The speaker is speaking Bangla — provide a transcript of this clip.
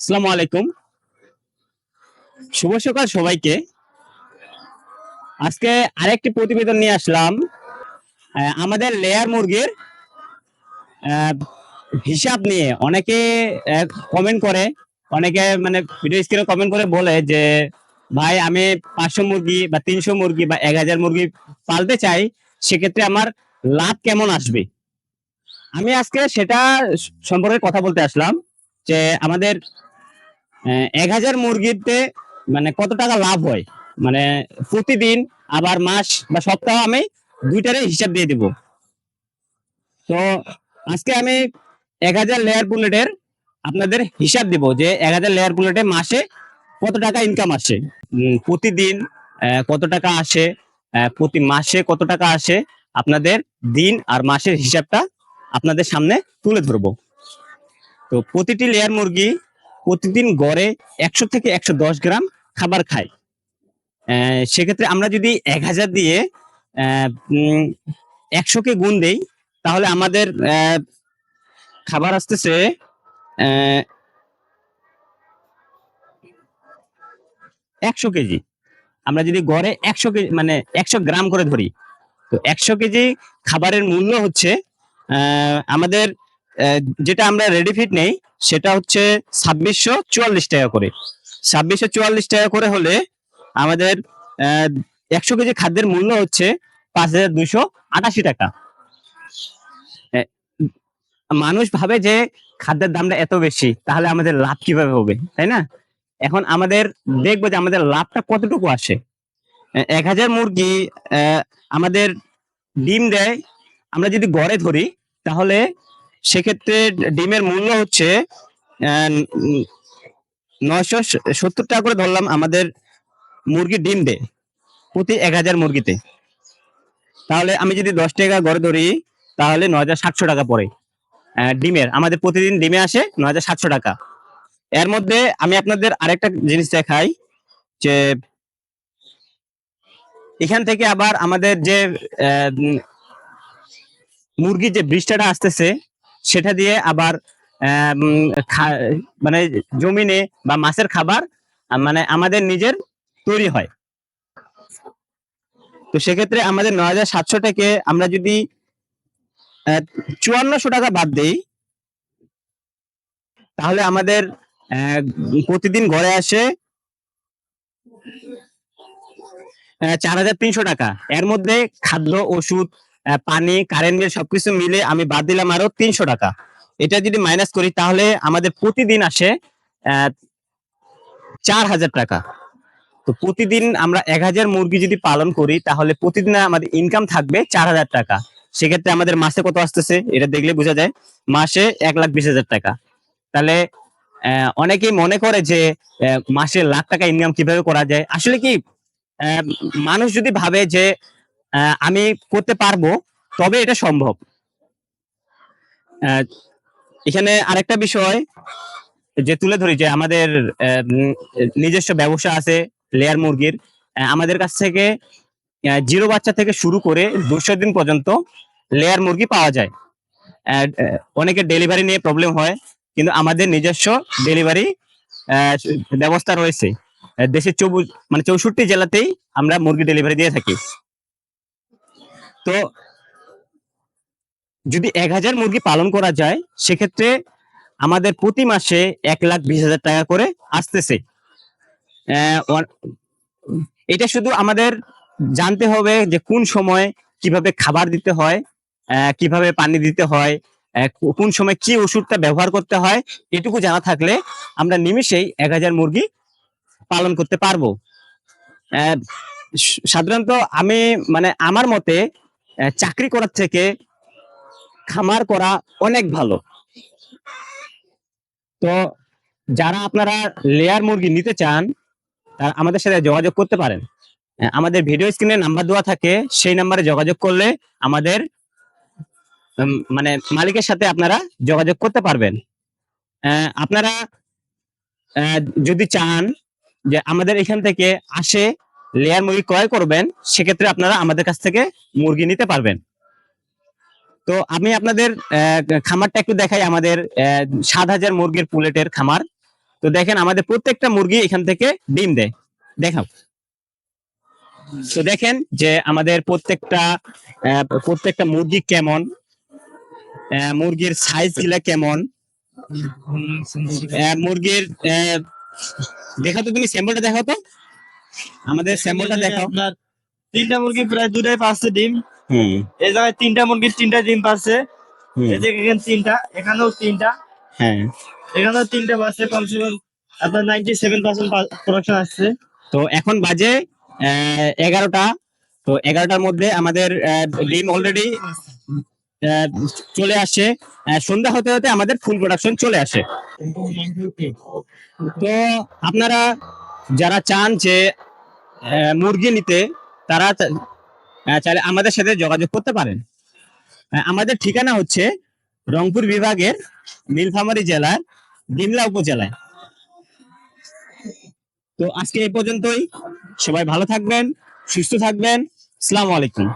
আসসালামু আলাইকুম। শুভ সকাল সবাইকে। আজকে আরেকটি প্রতিবেদন নিয়ে আসলাম। আমাদের লেয়ার মুরগির হিসাব নিয়ে। অনেকে কমেন্ট করে, অনেকে মানে ভিডিও স্ক্রিনে কমেন্ট করে বলে যে, ভাই, আমি পাঁচশো মুরগি বা তিনশো মুরগি বা এক হাজার মুরগি পালতে চাই, সেক্ষেত্রে আমার লাভ কেমন আসবে? আমি আজকে সেটা সম্পর্কে কথা বলতে আসলাম। যে আমাদের এক হাজার মুরগিতে মানে কত টাকা লাভ হয়? মানে প্রতিদিন, আবার মাস বা সপ্তাহ আমি দুইটারই হিসাব দিয়ে দিব। তো আজকে আমি এক হাজার লেয়ার বুলেটের আপনাদের হিসাব দিব যে এক হাজার লেয়ার বুলেটে মাসে কত টাকা ইনকাম আসে। প্রতিদিন কত টাকা আসে প্রতি মাসে কত টাকা আসে, আপনাদের দিন আর মাসের হিসাবটা আপনাদের সামনে তুলে ধরবো। তো প্রতিটি লেয়ার মুরগি প্রতিদিন গড়ে একশো থেকে একশো দশ গ্রাম খাবার খায়। সেক্ষেত্রে আমরা যদি এক হাজার দিয়ে একশোকে গুণ দেই, তাহলে আমাদের খাবার আসতেছে একশো কেজি। আমরা যদি গড়ে একশো কেজি মানে একশো গ্রাম করে ধরি, তো একশো কেজি খাবারের মূল্য হচ্ছে আমাদের যেটা আমরা রেডি ফিট নেই, সেটা হচ্ছে ছাব্বিশশো চুয়াল্লিশ টাকা করে। ছাব্বিশশো চুয়াল্লিশ টাকা করে হলে আমাদের একশো কেজি খাদ্যের মূল্য হচ্ছে পাঁচ হাজার দুইশো আটাশি টাকা। মানুষ ভাবে যে খাদ্যের দামটা এত বেশি, তাহলে আমাদের লাভ কীভাবে হবে, তাই না? এখন আমাদের, দেখব যে আমাদের লাভটা কতটুকু আসে। এক হাজার মুরগি আমাদের ডিম দেয়, আমরা যদি গড়ে ধরি, তাহলে সেক্ষেত্রে ডিমের মূল্য হচ্ছে নয়শো সত্তর টাকা করে ধরলাম আমাদের মুরগি ডিম দেয় প্রতি এক হাজার মুরগিতে। তাহলে আমি যদি দশ টাকা গড়ে ধরি তাহলে ন হাজার সাতশো টাকা আহ, ডিমের। আমাদের প্রতিদিন ডিমে আসে ন হাজার সাতশো টাকা। এর মধ্যে আমি আপনাদের আরেকটা জিনিস দেখাই যে এখান থেকে আবার আমাদের যে মুরগির যে বৃষ্টিটা আসতেছে সেটা দিয়ে আবার মানে জমিনে বা মাছের খাবার মানে আমাদের নিজের তৈরি হয়। তো সেক্ষেত্রে আমাদের নয় হাজার সাতশো থেকে আমরা যদি চুয়ান্নশো টাকা বাদ দেই, তাহলে আমাদের প্রতিদিন ঘরে আসে চার হাজার তিনশো টাকা। এর মধ্যে খাদ্য, ওষুধ পানি কারেন্ট বিল সবকিছু মিলে আমি বাদ দিলাম আরও তিনশো টাকা। এটা যদি মাইনাস করি, তাহলে আমাদের প্রতিদিন আসে চার হাজার টাকা। তো প্রতিদিন আমরা এক হাজার মুরগি যদি পালন করি, তাহলে প্রতিদিন আমাদের ইনকাম থাকবে চার হাজার টাকা। সেক্ষেত্রে আমাদের মাসে কত আসতেছে, এটা দেখলে বোঝা যায়। মাসে এক লাখ বিশ হাজার টাকা। তাহলে অনেকেই মনে করে যে মাসে লাখ টাকা ইনকাম কীভাবে করা যায়? আসলে কি মানুষ যদি ভাবে যে আমি করতে পারব, তবে এটা সম্ভব। এখানে আরেকটা বিষয় যে তুলে ধরি যে আমাদের নিজস্ব ব্যবসা আছে লেয়ার মুরগির। আমাদের কাছ থেকে জিরো বাচ্চা থেকে শুরু করে দুশো দিন পর্যন্ত লেয়ার মুরগি পাওয়া যায়। অনেকের ডেলিভারি নিয়ে প্রবলেম হয়, কিন্তু আমাদের নিজস্ব ডেলিভারি ব্যবস্থা রয়েছে। দেশের চৌবু- মানে চৌষট্টি জেলাতেই আমরা মুরগি ডেলিভারি দিয়ে থাকি। তো যদি এক হাজার মুরগি পালন করা যায়, সেক্ষেত্রে আমাদের প্রতি মাসে এক লাখ বিশ হাজার টাকা করে আসতেছে। এটা শুধু আমাদের জানতে হবে যে কোন সময় কীভাবে খাবার দিতে হয় কীভাবে পানি দিতে হয় কোন সময় কি ওষুধটা ব্যবহার করতে হয়, এটুকু জানা থাকলে আমরা নিমিষেই এক হাজার মুরগি পালন করতে পারব। সাধারণত আমি মানে আমার মতে চাকরি করার থেকে খামার করা অনেক ভালো। তো যারা আপনারা লেয়ার মুরগি নিতে চান, তারা আমাদের সাথে যোগাযোগ করতে পারেন। আমাদের ভিডিও স্ক্রিনে নাম্বার দেওয়া থাকে, সেই নাম্বারে যোগাযোগ করলে আমাদের মানে মালিকের সাথে আপনারা যোগাযোগ করতে পারবেন। আপনারা যদি চান যে আমাদের এখান থেকে আসে লেয়ার মুরগি ক্রয় করবেন, সেক্ষেত্রে আপনারা আমাদের কাছ থেকে মুরগি নিতে পারবেন। তো আমি আপনাদের খামারটা একটু দেখাই আমাদের সাত হাজার মুরগির পুলেটের খামার। তো দেখেন আমাদের প্রত্যেকটা মুরগি এখান থেকে ডিম দেয়। দেখাও। তো দেখেন যে আমাদের প্রত্যেকটা প্রত্যেকটা মুরগি কেমন মুরগির সাইজগুলা কেমন মুরগির দেখাও তো তুমি স্যাম্পলটা দেখাও তো। আমাদের স্যাম্পলটা দেখাও। আপনার তিনটা মুরগি প্রায় দুটাই পাচ্ছে ডিম। হুম। এই জায়গায় তিনটা মুরগি তিনটা ডিম পাচ্ছে এই যে এখানে তিনটা এখানেও তিনটা। হ্যাঁ। এখানেও তিনটা পাচ্ছে কমসে কম আপনার নাইনটি সেভেন পার্সেন্ট প্রোডাকশন আসছে। তো এখন বাজে এগারোটা। তো এগারোটার মধ্যে আমাদের ডিম অলরেডি চলে আসে সন্ধ্যা হতে হতে আমাদের ফুল প্রোডাকশন চলে আসে। তো আপনারা যারা চান যে মুরগি নিতে, তারা চাইলে আমাদের সাথে যোগাযোগ করতে পারেন। আমাদের ঠিকানা হচ্ছে রংপুর বিভাগের নীলফামারী জেলার ডিমলা উপজেলায়। তো আজকে এই পর্যন্তই। সবাই ভালো থাকবেন, সুস্থ থাকবেন। সালামু আলাইকুম।